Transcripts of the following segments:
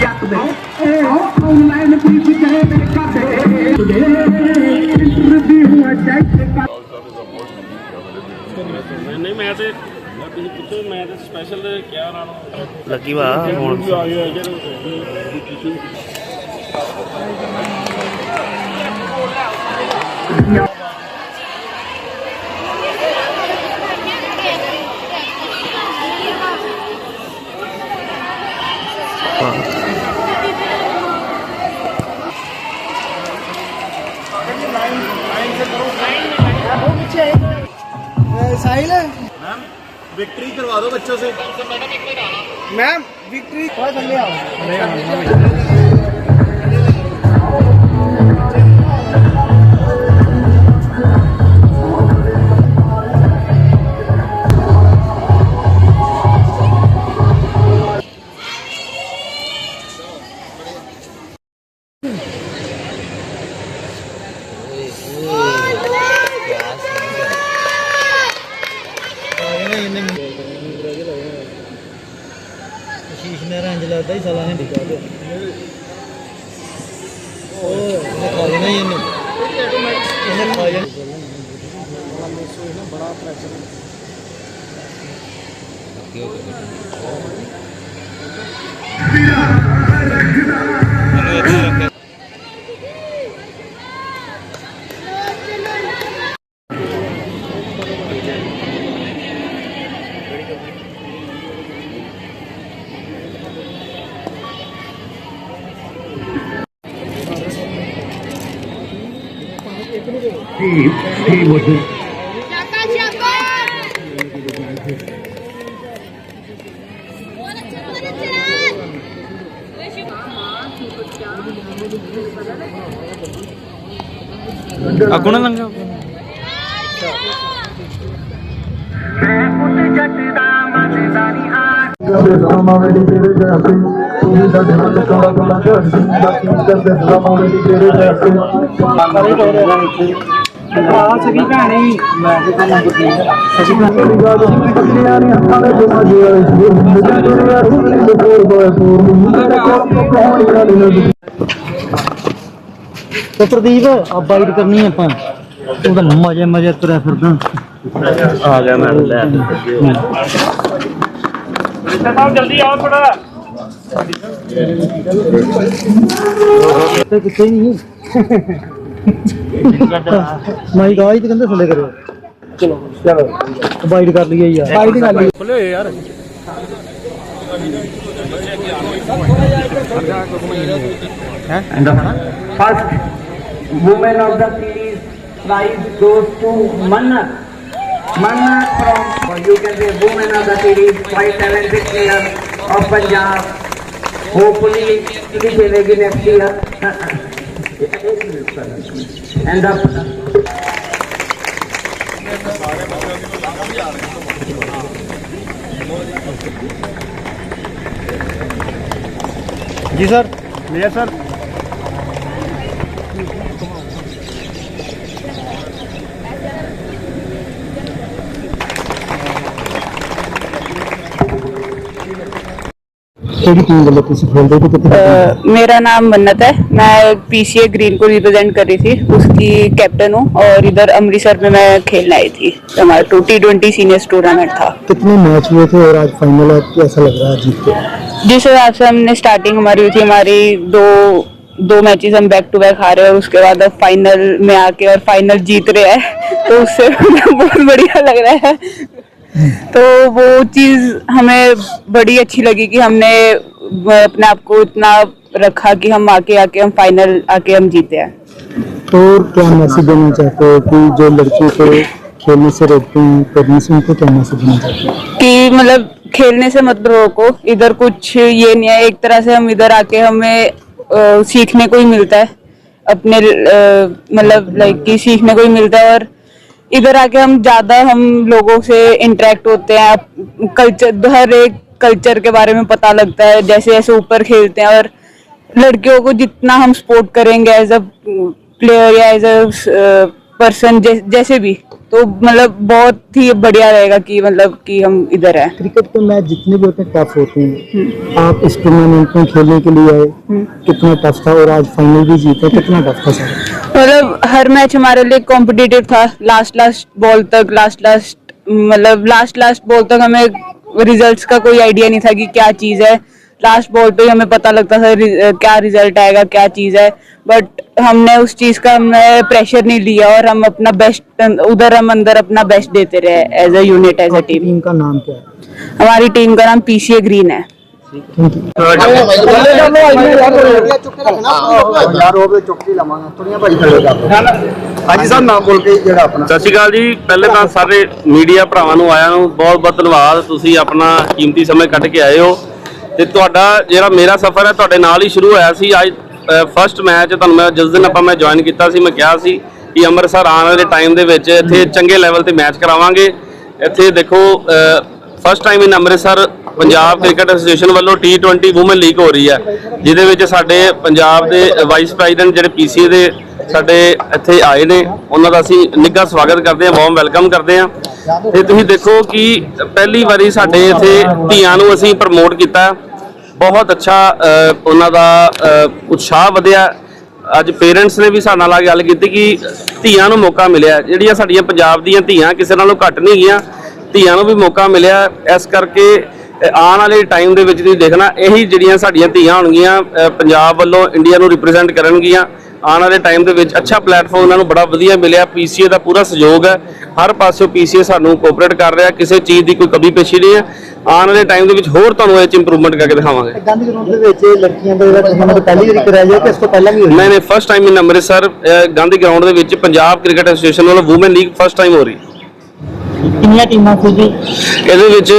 ਚੱਕ ਦੇ ਉਹ ਆਨਲਾਈਨ ਵੀ ਕਿਤੇ ਕਦੇ ਤੁਝੇ ਇੰਟਰਵਿਊ ਅਜੈਕਟ ਕਰ ਨਹੀਂ ਮੈਂ ਤੇ ਤੁਸੀਂ ਪੁੱਛੋ ਮੈਂ ਤੇ ਸਪੈਸ਼ਲ ਕਿਹਾ ਉਹਨਾਂ ਨੂੰ। ਲੱਗੀ ਵਾ ਹੁਣ। ਵੀ ਆਏ ਹੋਏ विक्ट्री करवा दो बच्चों से मैम विक्ट्री थोड़ा थल्ले आओ ਇਹਨੇ ਖਾ ਲੈਣਾ Siapa siapa? ਅੱਗੋਂ ਨਾ ਲੰਘਾ ਮੈਂ ਉਸ ਜੱਟ ਦਾ ਮਜ਼ਦਾਰੀ ਹਾਂ ਕਰਦੇ ਸਲਾਮਾਂ ਵੇਲੀ ਤੇਰੇ ਜੈਸੇ ਤੂੰ ਵੀ ਸਾਡੇ ਨਾਲ ਚੌੜਾ ਚੌੜਾ ਝੜਦੀ ਬਾਕੀ ਕਰਦੇ ਸਲਾਮਾਂ ਵੇਲੀ ਤੇਰੇ ਜੈਸੇ ਆ ਸਕੀ ਭੈਣੀ। ਮੈਂ ਤੇ ਤੁਹਾਨੂੰ ਸਕੀ ਗੱਲ ਹੱਥਾਂ ਦੇ ਰੂਹ ਕੋਲ ਕੋਲ ਤੇ ਪ੍ਰਦੀਪ ਆ ਬਾਈਟ ਕਰਨੀ ਆਪਾਂ। ਤੂੰ ਤਾਂ ਮਜੇ ਮਜੇ ਤੁਰਿਆ ਫਿਰਦਾ। ਆ ਗਿਆ ਮੈਂ ਲੈ ਸਾਹਿਬ ਜਲਦੀ ਆਓ ਥੋੜਾ ਤੇ ਕਿੱਥੇ ਨਹੀਂ? ਮਾਈਕ ਆਈ ਤੇ ਕਹਿੰਦੇ ਥੱਲੇ ਕਰਿਓ ਚਲੋ ਚਲੋ ਅਵਾਇਡ ਕਰ ਲਈਏ ਯਾਰ ਅਵਾਇਡ ਕਰ ਲਈਏ ਖੁੱਲੇ ਯਾਰ ਹੈ first woman of the series prize goes to Manna. Manna from, or you can say woman of the series, five talented player of Punjab. Hopefully, she will be next year. And the ਜੀ sir. ਲੈ sir ਕਿਹੜੀ team ਵੱਲੋਂ ਤੁਸੀਂ ਖੇਲਦੇ ਹੋ ਤੇ ਕਿੱਥੇ अ, मेरा नाम मन्नत है मैं पीसीए ग्रीन को रिप्रेजेंट कर रही थी उसकी कैप्टन हूँ और इधर अमृतसर में मैं खेलने आई थी हमारा two T twenty seniors tournament था कितने मैच हुए थे और आज फाइनल है कैसा लग रहा है जीत के जिस हिसाब से हमने स्टार्टिंग हमारी हुई थी हमारी दो दो मैचेस हम बैक टू बैक हारे और उसके बाद अब फाइनल में आके और फाइनल जीत रहे हैं तो उससे बहुत बढ़िया लग रहा है तो वो चीज़ हमें बड़ी अच्छी लगी कि हमने अपने आप को इतना रखा कि हम आके आके हम फाइनल आके हम जीते हैं। और क्या मैसेज देना चाहते हो कि जो लड़कियों को खेलने से रोकते हैं पेरेंट्स उनको क्या मैसेज देना चाहते हो? कि मतलब खेलने से मत रोको इधर कुछ ये नहीं है एक तरह से हम इधर आके हमें अ, सीखने को ही मिलता है। अपने मतलब लाइक कि सीखने को ही मिलता है और इधर आके हम ज़्यादा हम लोगों से इंटरेक्ट होते हैं कल्चर हर एक कल्चर के बारे में पता लगता है, जैसे जैसे ऊपर खेलते हैं और लड़कियों को जितना हम सपोर्ट करेंगे एज अ प्लेयर या एज अ पर्सन जैसे भी। तो मतलब बहुत ही बढ़िया रहेगा कि मतलब कि हम इधर हैं। क्रिकेट के मैच जितने भी होते हैं टफ होते हैं। आप इस टूर्नामेंट में खेलने के लिए आए कितना टफ था और आज फाइनल भी जीते कितना टफ था सर। मतलब हर मैच हमारे लिए कॉम्पिटिटिव था। लास्ट लास्ट बॉल तक लास्ट लास्ट मतलब लास्ट लास्ट बॉल तक हमें रिजल्ट्स का कोई आइडिया नहीं था कि क्या चीज़ है। लास्ट बॉल पे ही हमें पता लगता था रि- अ, क्या रिजल्ट आएगा क्या चीज़ है बट हमने उस चीज़ का हमने प्रेशर नहीं लिया और हम अपना बेस्ट उधर हम अंदर अपना बेस्ट देते रहे as a unit as a आपकी टीम टीम का नाम क्या है हमारी टीम का नाम पीसीए ग्रीन है थैंक यू ਹਾਂਜੀ ਸਰ ਨਾਮ ਬੋਲ ਕੇ ਜਿਹੜਾ ਆਪਣਾ ਸਤਿ ਸ਼੍ਰੀ ਅਕਾਲ ਜੀ ਪਹਿਲੇ ਤਾਂ ਸਾਰੇ ਮੀਡੀਆ ਭਰਾਵਾਂ ਨੂੰ ਆਇਆਂ ਨੂੰ ਬਹੁਤ ਬਹੁਤ ਧੰਨਵਾਦ ਤੁਸੀਂ ਆਪਣਾ ਕੀਮਤੀ ਸਮੇਂ ਕੱਢ ਕੇ ਆਏ ਹੋ ਤੇ ਤੁਹਾਡਾ ਜਿਹੜਾ ਮੇਰਾ ਸਫ਼ਰ ਹੈ, ਤੁਹਾਡੇ ਨਾਲ ਹੀ ਸ਼ੁਰੂ ਹੋਇਆ ਸੀ। ਅੱਜ ਫਰਸਟ ਮੈਚ ਤੁਹਾਨੂੰ ਮੈਂ, ਜਿਸ ਦਿਨ ਆਪਾਂ ਮੈਂ ਜੁਆਇਨ ਕੀਤਾ ਸੀ, ਮੈਂ ਕਿਹਾ ਸੀ ਕਿ ਅੰਮ੍ਰਿਤਸਰ ਆਉਣ ਵਾਲੇ ਟਾਈਮ ਦੇ ਵਿੱਚ ਇੱਥੇ ਚੰਗੇ ਲੈਵਲ ਤੇ ਮੈਚ ਕਰਾਵਾਂਗੇ। ਇੱਥੇ ਦੇਖੋ first time in Amritsar Punjab cricket association ਵੱਲੋਂ T20 ਔਮਨ ਲੀਗ ਹੋ ਰਹੀ ਹੈ, ਜਿਹਦੇ ਵਿੱਚ ਸਾਡੇ ਪੰਜਾਬ ਦੇ ਵਾਈਸ ਪ੍ਰੈਜ਼ੀਡੈਂਟ ਜਿਹੜੇ ਪੀਸੀਏ ਦੇ ਸਾਡੇ ਇੱਥੇ ਆਏ ਨੇ, ਉਹਨਾਂ ਦਾ ਅਸੀਂ ਨਿੱਘਾ ਸਵਾਗਤ ਕਰਦੇ ਹਾਂ ਵਾਰਮ ਵੈਲਕਮ ਕਰਦੇ ਹਾਂ। ਤੇ ਤੁਸੀਂ ਦੇਖੋ ਕਿ ਪਹਿਲੀ ਵਾਰੀ ਸਾਡੇ ਇੱਥੇ ਧੀਆਂ ਨੂੰ ਅਸੀਂ ਪ੍ਰਮੋਟ ਕੀਤਾ। ਬਹੁਤ ਅੱਛਾ ਉਹਨਾਂ ਦਾ ਉਤਸ਼ਾਹ ਵਧਿਆ। ਅੱਜ ਪੇਰੈਂਟਸ ਨੇ ਵੀ ਸਾਡੇ ਨਾਲ ਗੱਲ ਕੀਤੀ ਕਿ ਧੀਆਂ ਨੂੰ ਮੌਕਾ ਮਿਲਿਆ। ਜਿਹੜੀਆਂ ਸਾਡੀਆਂ ਪੰਜਾਬ ਦੀਆਂ ਧੀਆਂ, ਕਿਸੇ ਨਾਲੋਂ ਘੱਟ ਨਹੀਂ ਗਈਆਂ, ਧੀਆਂ ਨੂੰ ਵੀ ਮੌਕਾ ਮਿਲਿਆ। ਇਸ ਕਰਕੇ ਆਉਣ ਵਾਲੇ ਟਾਈਮ ਦੇ ਵਿੱਚ ਤੁਸੀਂ ਦੇਖਣਾ, ਇਹੀ ਜਿਹੜੀਆਂ ਸਾਡੀਆਂ ਧੀਆਂ ਹੋਣਗੀਆਂ ਪੰਜਾਬ ਵੱਲੋਂ ਇੰਡੀਆ ਨੂੰ ਰਿਪਰੈਜ਼ੈਂਟ ਕਰਨਗੀਆਂ। ਆਉਣ ਵਾਲੇ ਟਾਈਮ ਦੇ ਵਿੱਚ ਅੱਛਾ ਪਲੇਟਫਾਰਮ ਉਹਨਾਂ ਨੂੰ ਬੜਾ ਵਧੀਆ ਮਿਲਿਆ। ਪੀਸੀਏ ਦਾ ਪੂਰਾ ਸਹਿਯੋਗ ਹੈ। ਹਰ ਪਾਸਿਓਂ ਪੀਸੀਏ ਸਾਨੂੰ ਕੋਆਪਰੇਟ ਕਰ ਰਿਹਾ। ਕਿਸੇ ਚੀਜ਼ ਦੀ ਕੋਈ ਕਮੀ ਪੇਸ਼ੀ ਨਹੀਂ ਹੈ। ਆਉਣ ਵਾਲੇ ਟਾਈਮ ਦੇ ਵਿੱਚ ਹੋਰ ਤੁਹਾਨੂੰ ਇਹ ਚ ਇੰਪਰੂਵਮੈਂਟ ਕਰਕੇ ਦਿਖਾਵਾਂਗੇ। ਗਾਂਧੀ ਗਰਾਊਂਡ ਦੇ ਵਿੱਚ ਲੜਕੀਆਂ ਦਾ ਜਿਹੜਾ ਟੂਰਨਾਮੈਂਟ ਪਹਿਲੀ ਵਾਰੀ ਕਰਾਇਆ ਗਿਆ ਕਿ ਇਸ ਤੋਂ ਪਹਿਲਾਂ ਵੀ ਹੋਇਆ ਨਹੀਂ ਨਹੀਂ first time in Amritsar Gandhi ground ਦੇ ਵਿੱਚ ਪੰਜਾਬ ਕ੍ਰਿਕਟ ਐਸੋਸੀਏਸ਼ਨ ਵੱਲੋਂ ਔਮਨ ਲੀਗ ਫਸਟ ਟਾਈਮ ਹੋ ਰਹੀ। ਕਿੰਨੀਆਂ ਟੀਮਾਂ ਸੀ ਜੀ? ਇਹਦੇ ਵਿੱਚ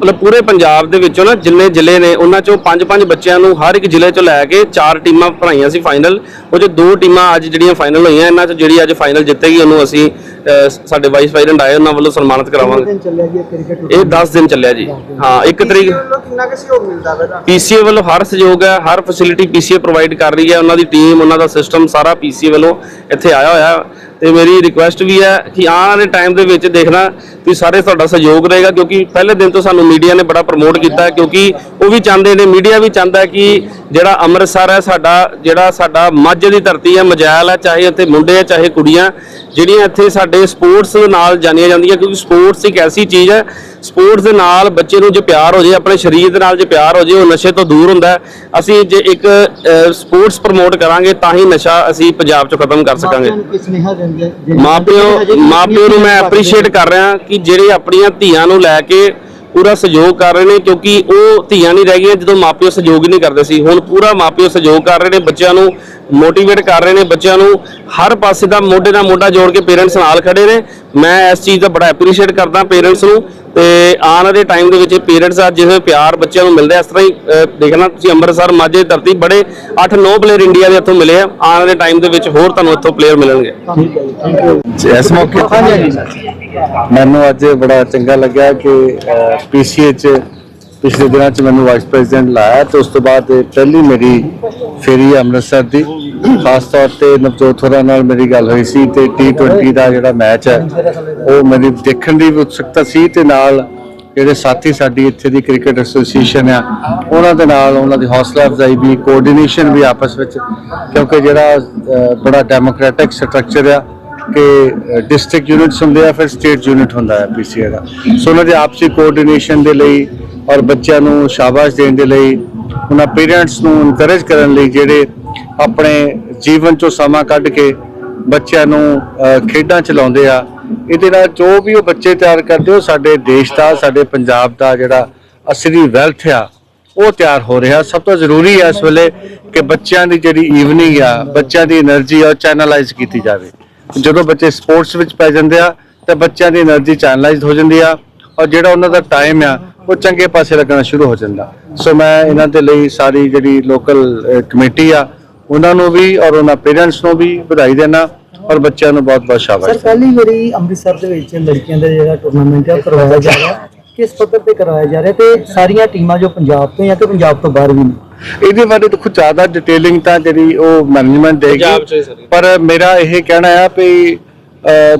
ਮਤਲਬ ਪੂਰੇ ਪੰਜਾਬ ਦੇ ਵਿੱਚੋਂ ਨਾ ਜਿੰਨੇ ਜ਼ਿਲ੍ਹੇ ਨੇ ਉਹਨਾਂ ਚੋਂ ਪੰਜ ਪੰਜ ਬੱਚਿਆਂ ਨੂੰ ਹਰ ਇੱਕ ਜ਼ਿਲ੍ਹੇ ਚੋਂ ਲੈ ਕੇ ਚਾਰ ਟੀਮਾਂ ਭਰਾਈਆਂ ਸੀ ਫਾਈਨਲ ਉਹ 'ਚ ਦੋ ਟੀਮਾਂ ਅੱਜ ਜਿਹੜੀਆਂ ਫਾਈਨਲ ਹੋਈਆਂ ਇਹਨਾਂ 'ਚ ਜਿਹੜੀ ਅੱਜ ਫਾਈਨਲ ਜਿੱਤੇਗੀ ਉਹਨੂੰ ਅਸੀਂ ਸਾਡੇ ਵਾਈਸ ਪ੍ਰੈਜ਼ੀਡੈਂਟ ਆਏ ਉਹਨਾਂ ਵੱਲੋਂ ਸਨਮਾਨਿਤ ਕਰਾਵਾਂਗੇ ਦਿਨ ਚੱਲਿਆ ਜੀ ਕ੍ਰਿਕਟ ਇਹ 10 ਦਿਨ ਚੱਲਿਆ ਜੀ। ਹਾਂ ਇੱਕ ਤਰੀਕ ਕਿੰਨਾ ਕੁ ਸਹਿਯੋਗ ਮਿਲਦਾ ਵਾ ਪੀਸੀਏ ਵੱਲੋਂ ਹਰ ਸਹਿਯੋਗ ਹੈ ਹਰ ਫੈਸਿਲਿਟੀ ਪੀਸੀਏ ਪ੍ਰੋਵਾਈਡ ਕਰ ਰਹੀ ਹੈ। ਉਹਨਾਂ ਦੀ ਟੀਮ ਉਹਨਾਂ ਦਾ ਸਿਸਟਮ ਸਾਰਾ ਪੀਸੀਏ ਵੱਲੋਂ ਇੱਥੇ ਆਇਆ ਹੋਇਆ। ਹੈ ਤੇ ਮੇਰੀ ਰਿਕੁਐਸਟ ਵੀ ਹੈ ਕਿ ਆਉਣ ਵਾਲੇ ਟਾਈਮ ਦੇ ਵਿੱਚ ਦੇਖਣਾ ਕਿ ਸਾਰੇ ਤੁਹਾਡਾ ਸਹਿਯੋਗ ਰਹੇਗਾ ਕਿਉਂਕਿ ਪਹਿਲੇ ਦਿਨ ਤੋਂ ਸਾਨੂੰ ਮੀਡੀਆ ਨੇ ਬੜਾ ਪ੍ਰਮੋਟ ਕੀਤਾ ਕਿਉਂਕਿ ਉਹ ਵੀ ਚਾਹੁੰਦੇ ਨੇ ਮੀਡੀਆ ਵੀ ਚਾਹੁੰਦਾ ਕਿ ਜਿਹੜਾ ਅੰਮ੍ਰਿਤਸਰ ਹੈ ਸਾਡਾ ਜਿਹੜਾ ਸਾਡਾ ਮਾਝੇ ਦੀ ਧਰਤੀ ਹੈ ਮਜਾਲ ਹੈ ਚਾਹੇ ਇੱਥੇ ਮੁੰਡੇ ਹੈ ਚਾਹੇ ਕੁੜੀਆਂ ਜਿਹੜੀਆਂ ਇੱਥੇ ਸਾਡੇ ਸਪੋਰਟਸ ਨਾਲ ਜਾਣੀਆਂ ਜਾਂਦੀਆਂ ਕਿਉਂਕਿ ਸਪੋਰਟਸ ਇੱਕ ਐਸੀ ਚੀਜ਼ ਹੈ ਸਪੋਰਟਸ ਦੇ ਨਾਲ ਬੱਚੇ ਨੂੰ ਜੇ ਪਿਆਰ ਹੋ ਜੇ ਆਪਣੇ ਸਰੀਰ ਦੇ ਨਾਲ ਜੇ ਪਿਆਰ ਹੋ ਜੇ ਉਹ ਨਸ਼ੇ ਤੋਂ ਦੂਰ ਹੁੰਦਾ। ਅਸੀਂ ਜੇ ਇੱਕ ਸਪੋਰਟਸ ਪ੍ਰਮੋਟ ਕਰਾਂਗੇ ਤਾਂ ਹੀ ਨਸ਼ਾ ਅਸੀਂ ਪੰਜਾਬ ਚੋਂ ਖਤਮ ਕਰ ਸਕਾਂਗੇ ਮਾਪਿਓ ਮਾਪਿਓ ਨੂੰ ਮੈਂ ਐਪਰੀਸ਼ੀਏਟ ਕਰ ਰਿਹਾ ਕਿ ਜਿਹੜੇ ਆਪਣੀਆਂ ਧੀਆਂ ਨੂੰ ਲੈ ਕੇ ਪੂਰਾ ਸਹਿਯੋਗ ਕਰ ਰਹੇ ਨੇ ਕਿਉਂਕਿ ਉਹ ਧੀਆਂ ਨਹੀਂ ਰਹਿ ਗਈਆਂ ਜਦੋਂ ਮਾਪਿਓ ਸਹਿਯੋਗ ਹੀ ਨਹੀਂ ਕਰਦੇ ਸੀ। ਹੁਣ ਪੂਰਾ ਮਾਪਿਓ ਸਹਿਯੋਗ ਕਰ ਰਹੇ ਨੇ ਬੱਚਿਆਂ ਨੂੰ ਮੋਟੀਵੇਟ ਕਰ ਰਹੇ ਨੇ ਬੱਚਿਆਂ ਨੂੰ ਹਰ ਪਾਸੇ ਦਾ ਮੋਢੇ ਨਾਲ ਮੋਢਾ ਜੋੜ ਕੇ ਪੇਰੈਂਟਸ ਨਾਲ ਖੜੇ ਨੇ। ਮੈਂ ਇਸ ਚੀਜ਼ ਦਾ ਬੜਾ ਐਪਰੀਸ਼ੀਏਟ ਕਰਦਾ ਪੇਰੈਂਟਸ ਨੂੰ ਤੇ ਆਉਣ ਵਾਲੇ ਟਾਈਮ ਦੇ ਵਿੱਚ ਪੇਰੈਂਟਸ ਦਾ ਜਿਵੇਂ ਪਿਆਰ ਬੱਚਿਆਂ ਨੂੰ ਮਿਲਦਾ ਹੈ, ਇਸ ਤਰ੍ਹਾਂ ਹੀ ਦੇਖਣਾ ਤੁਸੀਂ ਅੰਮ੍ਰਿਤਸਰ ਮਾਝੇ ਧਰਤੀ ਬੜੇ 8-9 ਪਲੇਅਰ ਇੰਡੀਆ ਦੇ ਇੱਥੋਂ ਮਿਲੇ ਆ। ਆਉਣ ਵਾਲੇ ਟਾਈਮ ਦੇ ਵਿੱਚ ਹੋਰ ਤੁਹਾਨੂੰ ਇੱਥੋਂ ਪਲੇਅਰ ਮਿਲਣਗੇ। ਇਸ ਮੌਕੇ ਮੈਨੂੰ ਅੱਜ ਬੜਾ ਚੰਗਾ ਲੱਗਿਆ ਕਿ ਪੀਸੀਏ ਚ ਪਿਛਲੇ ਦਿਨਾਂ ਚ ਮੈਨੂੰ ਵਾਈਸ ਪ੍ਰੈਜ਼ੀਡੈਂਟ ਲਾਇਆ ਤੇ ਉਸ ਤੋਂ ਬਾਅਦ ਪਹਿਲੀ ਮੇਰੀ ਫੇਰੀ ਅੰਮ੍ਰਿਤਸਰ ਦੀ। ਖਾਸ ਤੌਰ ਤੇ ਨਵਜੋਤ ਹੋਰਾਂ ਨਾਲ ਮੇਰੀ ਗੱਲ ਹੋਈ ਸੀ ਤੇ T20 ਦਾ ਜਿਹੜਾ ਮੈਚ ਹੈ, ਉਹ ਮੇਰੀ ਦੇਖਣ ਦੀ ਵੀ ਉਤਸੁਕਤਾ ਸੀ ਤੇ ਨਾਲ ਜਿਹੜੇ ਸਾਥੀ ਸਾਡੀ ਇੱਥੇ ਦੀ ਕ੍ਰਿਕਟ ਐਸੋਸੀਏਸ਼ਨ ਆ, ਉਹਨਾਂ ਦੇ ਨਾਲ ਉਹਨਾਂ ਦੀ ਹੌਸਲਾ ਅਫਜ਼ਾਈ ਵੀ ਕੋਆਰਡੀਨੇਸ਼ਨ ਵੀ ਆਪਸ ਵਿੱਚ, ਕਿਉਂਕਿ ਜਿਹੜਾ ਬੜਾ ਡੈਮੋਕ੍ਰੈਟਿਕ ਸਟਰਕਚਰ ਆ ਕਿ ਡਿਸਟ੍ਰਿਕਟ ਯੂਨਿਟਸ ਹੁੰਦੇ ਆ, ਫਿਰ ਸਟੇਟ ਯੂਨਿਟ ਹੁੰਦਾ ਹੈ ਪੀਸੀਏ ਦਾ। ਸੋ ਉਹਨਾਂ ਦੇ ਆਪਸੀ ਕੋਆਰਡੀਨੇਸ਼ਨ ਦੇ ਲਈ ਔਰ ਬੱਚਿਆਂ ਨੂੰ ਸ਼ਾਬਾਸ਼ ਦੇਣ ਦੇ ਲਈ, ਉਹਨਾਂ ਪੇਰੈਂਟਸ ਨੂੰ ਇਨਕਰੇਜ ਕਰਨ ਲਈ ਜਿਹੜੇ ਆਪਣੇ ਜੀਵਨ ਚੋਂ ਸਮਾਂ ਕੱਢ ਕੇ ਬੱਚਿਆਂ ਨੂੰ ਖੇਡਾਂ ਚਲਾਉਂਦੇ ਆ, ਇਹਦੇ ਨਾਲ ਜੋ ਵੀ ਉਹ ਬੱਚੇ ਤਿਆਰ ਕਰਦੇ, ਉਹ ਸਾਡੇ ਦੇਸ਼ ਦਾ, ਸਾਡੇ ਪੰਜਾਬ ਦਾ ਜਿਹੜਾ ਅਸਲੀ ਵੈਲਥ ਆ, ਉਹ ਤਿਆਰ ਹੋ ਰਿਹਾ। ਸਭ ਤੋਂ ਜ਼ਰੂਰੀ ਹੈ ਇਸ ਵੇਲੇ ਕਿ ਬੱਚਿਆਂ ਦੀ ਜਿਹੜੀ ਈਵਨਿੰਗ ਆ, ਬੱਚਿਆਂ ਦੀ એનર્ਜੀ ਆ ਚੈਨਲਾਈਜ਼ ਕੀਤੀ ਜਾਵੇ। ਜਦੋਂ ਬੱਚੇ ਸਪੋਰਟਸ ਵਿੱਚ ਪੈ ਜਾਂਦੇ ਆ, ਤਾਂ ਬੱਚਿਆਂ ਦੀ એનર્ਜੀ ਚੈਨਲਾਈਜ਼ ਹੋ ਜਾਂਦੀ ਆ ਔਰ ਜਿਹੜਾ ਉਹਨਾਂ ਦਾ ਟਾਈਮ ਆ, ਉਹ ਚੰਗੇ ਪਾਸੇ ਲੱਗਣਾ ਸ਼ੁਰੂ ਹੋ ਜਾਂਦਾ। ਸੋ ਮੈਂ ਇਹਨਾਂ ਦੇ ਲਈ ਸਾਰੀ ਜਿਹੜੀ ਲੋਕਲ ਕਮੇਟੀ ਆ, ਉਹਨਾਂ ਨੂੰ ਵੀ ਔਰ ਉਹਨਾਂ ਪੇਰੈਂਟਸ ਨੂੰ ਵੀ ਵਧਾਈ ਦੇਣਾ ਔਰ ਬੱਚਿਆਂ ਨੂੰ ਬਹੁਤ ਬਹੁਤ ਸ਼ਾਬਾਸ਼। ਸਰ ਪਹਿਲੀ ਵਾਰੀ ਅੰਮ੍ਰਿਤਸਰ ਦੇ ਵਿੱਚ ਲੜਕੀਆਂ ਦਾ ਜਿਹੜਾ ਟੂਰਨਾਮੈਂਟ ਆ ਕਰਵਾਇਆ ਜਾ ਰਿਹਾ। ਕਿਸ ਪੱਧਰ ਤੇ ਕਰਵਾਇਆ ਜਾ ਰਿਹਾ ਤੇ ਸਾਰੀਆਂ ਟੀਮਾਂ ਜੋ ਪੰਜਾਬ ਤੋਂ ਜਾਂ ਕਿ ਪੰਜਾਬ ਤੋਂ ਬਾਹਰ ਵੀ ਨੇ? ਇਹਦੇ ਬਾਰੇ ਤਾਂ ਕੁਝ ਜ਼ਿਆਦਾ ਡਿਟੇਲਿੰਗ ਤਾਂ ਜਿਹੜੀ ਉਹ ਮੈਨੇਜਮੈਂਟ ਦੇਗੀ ਪਰ ਮੇਰਾ ਇਹ ਕਹਿਣਾ ਆ ਵੀ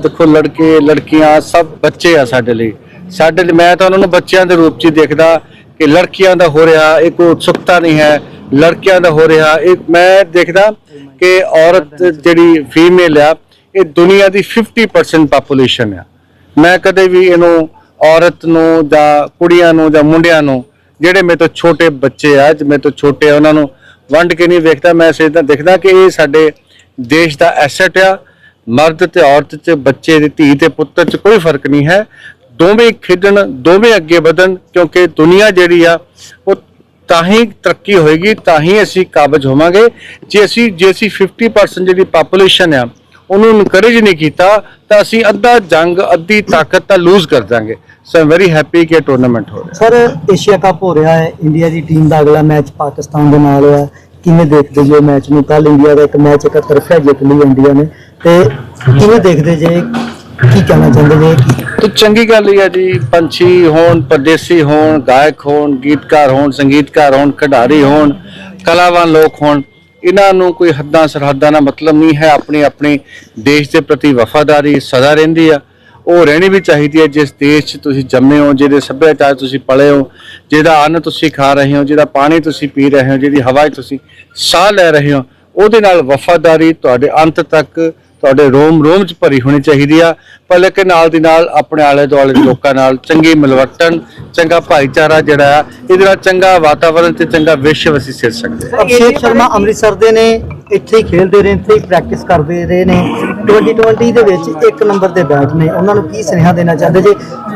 ਦੇਖੋ ਲੜਕੇ ਲੜਕੀਆਂ ਸਭ ਬੱਚੇ ਆ ਸਾਡੇ ਲਈ। ਸਾਡੇ ਲਈ ਮੈਂ ਤਾਂ ਉਹਨਾਂ ਨੂੰ ਬੱਚਿਆਂ ਦੇ ਰੂਪ 'ਚ ਦੇਖਦਾ ਕਿ ਲੜਕੀਆਂ ਦਾ ਹੋ ਰਿਹਾ ਇਹ ਕੋਈ ਉਤਸੁਕਤਾ ਨਹੀਂ ਹੈ। ਲੜਕਿਆਂ ਦਾ ਹੋ ਰਿਹਾ ਇਹ ਮੈਂ ਦੇਖਦਾ ਕਿ ਔਰਤ ਜਿਹੜੀ ਫੀਮੇਲ ਆ ਇਹ ਦੁਨੀਆ ਦੀ 50% ਪਾਪੂਲੇਸ਼ਨ ਆ। ਮੈਂ ਕਦੇ ਵੀ ਇਹਨੂੰ ਔਰਤ ਨੂੰ ਜਾਂ ਕੁੜੀਆਂ ਨੂੰ ਜਾਂ ਮੁੰਡਿਆਂ ਨੂੰ ਜਿਹੜੇ ਮੇਰੇ ਤੋਂ ਛੋਟੇ ਬੱਚੇ ਆ ਜਿਵੇਂ ਤੋਂ ਛੋਟੇ ਆ, ਉਹਨਾਂ ਨੂੰ ਵੰਡ ਕੇ ਨਹੀਂ ਵੇਖਦਾ, ਮੈਂ ਸਿੱਧਾ ਦੇਖਦਾ ਕਿ ਇਹ ਸਾਡੇ ਦੇਸ਼ ਦਾ ਐਸੈਟ ਆ। ਮਰਦ ਤੇ ਔਰਤ ਚ, ਬੱਚੇ ਦੀ ਧੀ ਤੇ ਪੁੱਤਰ ਚ ਕੋਈ ਫ਼ਰਕ ਨਹੀਂ ਹੈ। ਦੋਵੇਂ ਖੇਡਣ, ਦੋਵੇਂ ਅੱਗੇ ਵਧਣ, ਕਿਉਂਕਿ ਦੁਨੀਆ ਜਿਹੜੀ ਆ, ਉਹ ਤਾਂ ਹੀ ਤਰੱਕੀ ਹੋਏਗੀ, ਤਾਂ ਹੀ ਅਸੀਂ ਕਾਬਜ ਹੋਵਾਂਗੇ। ਜੇ ਅਸੀਂ ਜੇ ਅਸੀਂ 50% ਜਿਹੜੀ ਪਾਪੂਲੇਸ਼ਨ ਆ ਉਹਨੂੰ ਇਨਕਰੇਜ ਨਹੀਂ ਕੀਤਾ ਤਾਂ ਅਸੀਂ ਅੱਧਾ ਜੰਗ ਅੱਧੀ ਤਾਕਤ ਤਾਂ ਲੂਜ਼ ਕਰ ਦਾਂਗੇ ਸੋ ਆਮ ਵੈਰੀ ਹੈਪੀ ਕਿ ਟੂਰਨਾਮੈਂਟ ਹੋ ਰਿਹਾ। ਸਰ ਏਸ਼ੀਆ ਕੱਪ ਹੋ ਰਿਹਾ ਹੈ। ਇੰਡੀਆ ਦੀ ਟੀਮ ਦਾ ਅਗਲਾ ਮੈਚ ਪਾਕਿਸਤਾਨ ਦੇ ਨਾਲ ਹੈ ਕਿਵੇਂ ਦੇਖਦੇ ਜੇ ਮੈਚ ਨੂੰ? ਕੱਲ ਇੰਡੀਆ ਦਾ ਇੱਕ ਮੈਚ ਇੱਕ ਤਰਫਾ ਜਿੱਤ ਲਈ ਇੰਡੀਆ ਨੇ। ਤੇ ਕਿਵੇਂ ਦੇਖਦੇ ਜੇ? ਕੀ ਕਹਿਣਾ ਚਾਹੁੰਦੇ ਜੇ? ਤੇ ਚੰਗੀ ਗੱਲ ਹੀ ਹੈ ਜੀ ਪੰਛੀ ਹੋਣ ਪਰਦੇਸੀ ਹੋਣ ਗਾਇਕ ਹੋਣ ਗੀਤਕਾਰ ਹੋਣ ਸੰਗੀਤਕਾਰ ਹੋਣ ਖਿਡਾਰੀ ਹੋਣ ਕਲਾਵਾਨ ਲੋਕ ਹੋਣ ਇਹਨਾਂ ਨੂੰ ਕੋਈ ਹੱਦਾਂ ਸਰਹੱਦਾਂ ਦਾ ਮਤਲਬ ਨਹੀਂ ਹੈ, ਆਪਣੀ ਆਪਣੀ ਦੇਸ਼ ਦੇ ਪ੍ਰਤੀ ਵਫਾਦਾਰੀ ਸਦਾ ਰਹਿੰਦੀ ਆ। ਉਹ ਰਹਿਣੀ ਵੀ ਚਾਹੀਦੀ ਹੈ, ਜਿਸ ਦੇਸ਼ 'ਚ ਤੁਸੀਂ ਜੰਮੇ ਹੋ, ਜਿਹਦੇ ਸੱਭਿਆਚਾਰ ਤੁਸੀਂ ਪਲੇ ਹੋ, ਜਿਹਦਾ ਅੰਨ ਤੁਸੀਂ ਖਾ ਰਹੇ ਹੋ, ਜਿਹਦਾ ਪਾਣੀ ਤੁਸੀਂ ਪੀ ਰਹੇ ਹੋ, ਜਿਹਦੀ ਹਵਾ 'ਚ ਤੁਸੀਂ ਸਾਹ ਲੈ ਰਹੇ ਹੋ, ਉਹਦੇ ਨਾਲ ਵਫਾਦਾਰੀ ਤੁਹਾਡੇ ਅੰਤ ਤੱਕ, ਤੁਹਾਡੇ ਰੋਮ ਰੋਮ 'ਚ ਭਰੀ ਹੋਣੀ ਚਾਹੀਦੀ ਆ। ਪਰ ਲੇਕਿਨ ਨਾਲ ਦੀ ਨਾਲ ਆਪਣੇ ਆਲੇ ਦੁਆਲੇ ਦੇ ਲੋਕਾਂ ਨਾਲ ਚੰਗੀ ਮਿਲਵਰਤਨ ਚੰਗਾ ਭਾਈਚਾਰਾ ਜਿਹੜਾ ਆ ਇਹਦੇ ਨਾਲ ਚੰਗਾ ਵਾਤਾਵਰਣ ਤੇ ਚੰਗਾ ਵਿਸ਼ਵ ਅਸੀਂ ਸਿਰ ਸਕਦੇ ਹਾਂ। ਅਭਿਸ਼ੇਕ ਸ਼ਰਮਾ ਅੰਮ੍ਰਿਤਸਰ ਦੇ ਨੇ ਇੱਥੇ ਹੀ ਖੇਡਦੇ ਰਹੇ ਇੱਥੇ ਹੀ ਪ੍ਰੈਕਟਿਸ ਕਰਦੇ ਰਹੇ ਨੇ। 2020 ਦੇ ਵਿੱਚ ਇੱਕ ਨੰਬਰ ਦੇ ਬੈਟ ਨੇ। ਉਹਨਾਂ ਨੂੰ ਕੀ ਸੁਨੇਹਾ ਦੇਣਾ ਚਾਹੁੰਦੇ ਜੇ?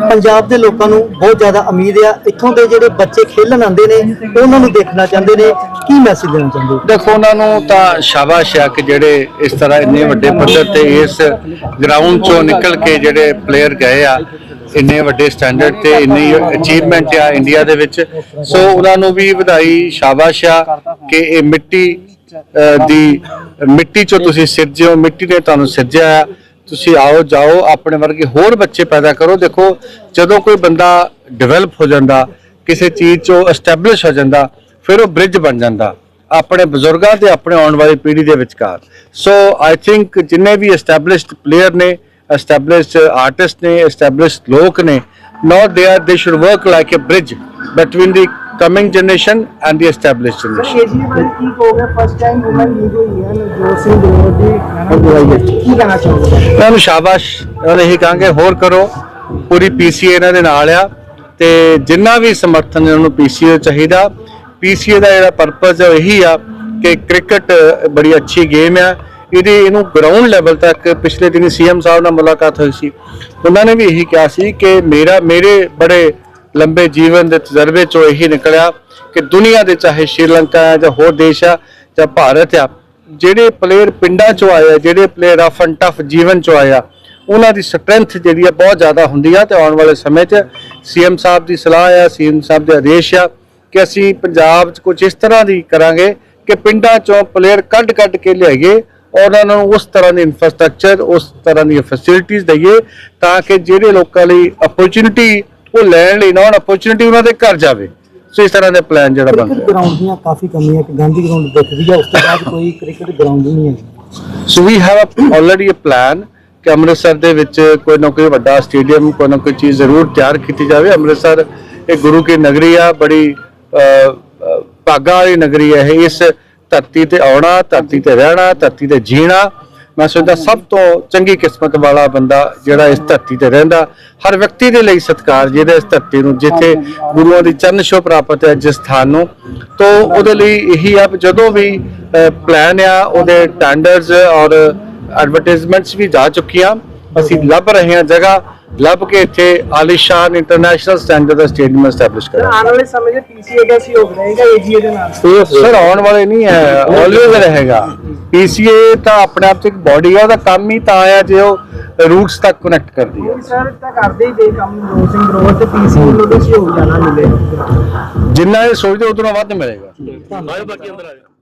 ਪੰਜਾਬ ਦੇ ਲੋਕਾਂ ਨੂੰ ਬਹੁਤ ਜ਼ਿਆਦਾ ਉਮੀਦ ਆ ਇੱਥੋਂ ਦੇ ਜਿਹੜੇ ਬੱਚੇ ਖੇਲਣ ਆਉਂਦੇ ਨੇ ਉਹਨਾਂ ਨੂੰ ਦੇਖਣਾ ਚਾਹੁੰਦੇ ਨੇ। ਕੀ ਮੈਸੇਜ ਦੇਣਾ ਚਾਹੁੰਦੇ? ਦੇਖੋ ਉਹਨਾਂ ਨੂੰ ਤਾਂ ਸ਼ਾਬਾਸ਼ ਆ ਕਿ ਜਿਹੜੇ ਇਸ ਤਰ੍ਹਾਂ ਇੰਨੇ ਵੱਡੇ ਪੱਧਰ ਤੇ ਇਸ ਗਰਾਊਂਡ ਚੋਂ ਨਿਕਲ ਕੇ ਜਿਹੜੇ ਪਲੇਅਰ ਗਏ ਆ, ਇੰਨੇ ਵੱਡੇ ਸਟੈਂਡਰਡ ਤੇ, ਇੰਨੀ ਅਚੀਵਮੈਂਟ ਆ ਇੰਡੀਆ ਦੇ ਵਿੱਚ। ਸੋ ਉਹਨਾਂ ਨੂੰ ਵੀ ਵਧਾਈ, ਸ਼ਾਬਾਸ਼ ਆ ਕਿ ਇਹ ਮਿੱਟੀ ਦੀ ਮਿੱਟੀ ਚੋਂ ਤੁਸੀਂ ਸਿਰਜੇ ਹੋ ਮਿੱਟੀ ਨੇ ਤੁਹਾਨੂੰ ਸਿਰਜਿਆ ਆ। ਤੁਸੀਂ ਆਓ, ਜਾਓ, ਆਪਣੇ ਵਰਗੇ ਹੋਰ ਬੱਚੇ ਪੈਦਾ ਕਰੋ। ਦੇਖੋ, ਜਦੋਂ ਕੋਈ ਬੰਦਾ ਡਿਵੈਲਪ ਹੋ ਜਾਂਦਾ, ਕਿਸੇ ਚੀਜ਼ ਚੋਂ ਐਸਟੈਬਲਿਸ਼ ਹੋ ਜਾਂਦਾ, ਫਿਰ ਉਹ ਬ੍ਰਿਜ ਬਣ ਜਾਂਦਾ, ਆਪਣੇ ਬਜ਼ੁਰਗਾਂ ਤੇ ਆਪਣੇ ਆਉਣ ਵਾਲੀ ਪੀੜ੍ਹੀ ਦੇ ਵਿਚਕਾਰ। ਸੋ ਆਈ ਥਿੰਕ ਜਿੰਨੇ ਵੀ ਐਸਟੈਬਲਿਸ਼ਡ ਪਲੇਅਰ ਨੇ ਐਸਟੈਬਲਿਸ਼ਡ ਆਰਟਿਸਟ ਨੇ ਐਸਟੈਬਲਿਸ਼ਡ ਲੋਕ ਨੇ not they are they should work like a bridge between the coming generation and the established generation AG ਬਾਰੇ ਕੀ ਕਹੋਗੇ ਫਸਟ ਟਾਈਮ ਵੂਮਨ ਲੀਗ ਹੋਈ ਹੈ ਨਵਜੋਤ ਸਿੰਘ ਗਰੋਵਰ ਦੀ ਕੀ ਕਹਿਣਾ ਚਾਹੋਗੇ ਇਹਨਾਂ ਨੂੰ ਸ਼ਾਬਾਸ਼ ਉਹਨਾਂ ਇਹੀ ਕਹਾਂਗੇ ਹੋਰ ਕਰੋ ਪੂਰੀ ਪੀਸੀਏ ਇਹਨਾਂ ਦੇ ਨਾਲ ਆ ਤੇ ਜਿੰਨਾ ਵੀ ਸਮਰਥਨ ਇਹਨਾਂ ਨੂੰ ਪੀਸੀਏ ਚਾਹੀਦਾ ਪੀਸੀਏ ਦਾ ਜਿਹੜਾ ਪਰਪਸ ਹੈ ਉਹ ਇਹੀ ਆ ਕਿ ਕ੍ਰਿਕਟ ਬੜੀ ਅੱਛੀ ਗੇਮ ਆ ਇਹਦੇ ਇਹਨੂੰ ਗਰਾਊਂਡ ਲੈਵਲ ਤੱਕ ਪਿਛਲੇ ਦਿਨੀ ਸੀਐਮ ਸਾਹਿਬ ਨਾਲ ਮੁਲਾਕਾਤ ਹੋਈ ਸੀ। ਉਹਨਾਂ ਨੇ ਵੀ ਇਹੀ ਕਿਹਾ ਸੀ ਕਿ ਮੇਰਾ, ਮੇਰੇ ਬੜੇ ਲੰਬੇ ਜੀਵਨ ਦੇ ਤਜਰਬੇ ਚੋਂ ਇਹੀ ਨਿਕਲਿਆ ਕਿ ਦੁਨੀਆ ਦੇ ਚਾਹੇ ਸ਼੍ਰੀਲੰਕਾ ਹੈ ਜਾਂ ਹੋਰ ਦੇਸ਼ ਆ ਜਾਂ ਭਾਰਤ ਆ, ਜਿਹੜੇ ਪਲੇਅਰ ਪਿੰਡਾਂ ਚੋਂ ਆਏ ਆ, ਜਿਹੜੇ ਪਲੇਅਰ ਰਫ ਐਂਡ ਟਫ ਜੀਵਨ ਚੋਂ ਆਏ ਆ, ਉਹਨਾਂ ਦੀ ਸਟਰੈਂਥ ਜਿਹੜੀ ਆ ਬਹੁਤ ਜ਼ਿਆਦਾ ਹੁੰਦੀ ਆ ਤੇ ਆਉਣ ਵਾਲੇ ਸਮੇਂ 'ਚ ਸੀਐਮ ਸਾਹਿਬ ਦੀ ਸਲਾਹ ਆ ਸੀਐਮ ਸਾਹਿਬ ਦੇ ਆਦੇਸ਼ ਆ ਕਿ ਅਸੀਂ ਪੰਜਾਬ 'ਚ ਕੁਝ ਇਸ ਤਰ੍ਹਾਂ ਦੀ ਕਰਾਂਗੇ ਕਿ ਪਿੰਡਾਂ ਚੋਂ ਪਲੇਅਰ ਕੱਢ ਕੱਢ ਕੇ ਲਿਆਈਏ ਉਹਨਾਂ ਨੂੰ ਉਸ ਤਰ੍ਹਾਂ ਦੀ ਇਨਫਰਾਸਟ੍ਰਕਚਰ ਉਸ ਤਰ੍ਹਾਂ ਦੀਆਂ ਫੈਸਿਲਿਟੀਆਂ ਦਈਏ ਤਾਂ ਕਿ ਜਿਹੜੇ ਲੋਕਾਂ ਲਈ ਅਪਰਚੂਨਿਟੀ ਉਹ ਲੈਣ ਲਈ ਨਾ ਹੁਣ ਅਪਰਚੂਨਿਟੀ ਉਹਨਾਂ ਦੇ ਘਰ ਜਾਵੇ। ਸੋ ਇਸ ਤਰ੍ਹਾਂ ਦੇ ਪਲਾਨ ਜਿਹੜਾ ਬਣ ਰਿਹਾ। ਗਰਾਊਂਡ ਦੀਆਂ ਕਾਫੀ ਕਮੀਆਂ ਕਿ ਗਾਂਧੀ ਗਰਾਊਂਡ ਦਿਖਦੀ ਆ ਉਸ ਤੋਂ ਬਾਅਦ ਕੋਈ ਕ੍ਰਿਕਟ ਗਰਾਊਂਡ ਹੀ ਨਹੀਂ ਹੈ। So we have already a plan ਕਿ ਅੰਮ੍ਰਿਤਸਰ ਦੇ ਵਿੱਚ ਕੋਈ ਨਾ ਕੋਈ ਵੱਡਾ ਸਟੇਡੀਅਮ ਕੋਈ ਨਾ ਕੋਈ ਚੀਜ਼ ਜ਼ਰੂਰ ਤਿਆਰ ਕੀਤੀ ਜਾਵੇ। ਅੰਮ੍ਰਿਤਸਰ ਇਹ ਗੁਰੂ ਕੀ ਨਗਰੀ ਆ ਬੜੀ ਭਾਗਾਂ ਵਾਲੀ ਨਗਰੀ ਹੈ ਇਸ ਧਰਤੀ ਤੇ ਆਉਣਾ ਧਰਤੀ ਤੇ ਰਹਿਣਾ ਧਰਤੀ ਤੇ ਜੀਣਾ। ਮੈਂ ਸੋਚਦਾ ਸਭ ਤੋਂ ਚੰਗੀ ਕਿਸਮਤ ਵਾਲਾ ਬੰਦਾ ਜਿਹੜਾ ਇਸ ਧਰਤੀ ਤੇ ਰਹਿੰਦਾ ਹਰ ਵਿਅਕਤੀ ਦੇ ਲਈ ਸਤਿਕਾਰ ਜਿਹਦਾ ਇਸ ਧਰਤੀ ਨੂੰ ਜਿੱਥੇ ਗੁਰੂਆਂ ਦੀ ਚਰਨ ਛੋਹ ਪ੍ਰਾਪਤ ਹੈ ਜਿਸ ਸਥਾਨ ਨੂੰ। ਤੋਂ ਉਹਦੇ ਲਈ ਇਹੀ ਆ ਵੀ ਜਦੋਂ ਵੀ ਪਲਾਨ ਆ ਉਹਦੇ ਟੈਂਡਰਸ ਔਰ ਐਡਵਰਟਾਈਜ਼ਮੈਂਟਸ ਵੀ ਜਾ ਚੁੱਕੀਆਂ। ਅਸੀਂ ਲੱਭ ਰਹੇ ਹਾਂ ਜਗ੍ਹਾ। ਲੱਭ ਕੇ ਇੱਥੇ ਆਲੀਸ਼ਾਨ ਇੰਟਰਨੈਸ਼ਨਲ ਸਟੈਂਡਰਡ ਦਾ ਸਟੇਡੀਅਮ ਐਸਟੈਬਲਿਸ਼ ਕਰਾਂਗੇ ਆਉਣ ਵਾਲੇ ਸਮੇਂ 'ਚ ਪੀਸੀਏ ਦਾ ਸਹਿਯੋਗ ਰਹੇਗਾ ਏਜੀਏ ਦੇ ਨਾਲ। ਸਰ ਆਉਣ ਵਾਲੇ ਨਹੀਂ ਹੈ ਆਲਵੇਜ਼ ਰਹੇਗਾ। ਪੀਸੀਏ ਤਾਂ ਆਪਣੇ ਆਪ ਚ ਇੱਕ ਬਾਡੀ ਆ ਉਹਦਾ ਕੰਮ ਹੀ ਤਾਂ ਆ ਜੇ ਉਹ ਰੂਟਸ ਤੱਕ ਕਨੈਕਟ ਕਰਦੀ ਆ। ਸਰ ਤਾਂ ਕਰਦੇ ਹੀ ਦੇ ਕੰਮ ਨਵਜੋਤ ਸਿੰਘ ਗਰੋਵਰ ਤੇ ਪੀਸੀਏ ਵੱਲੋਂ ਵੀ ਸਹਿਯੋਗ ਜਾਣਾ ਮਿਲੇ। ਜਿੰਨਾ ਇਹ ਸੋਚਦੇ ਉਦੋਂ ਵੱਧ ਮਿਲੇਗਾ। ਬਾਕੀ ਅੰਦਰ ਆਇਓ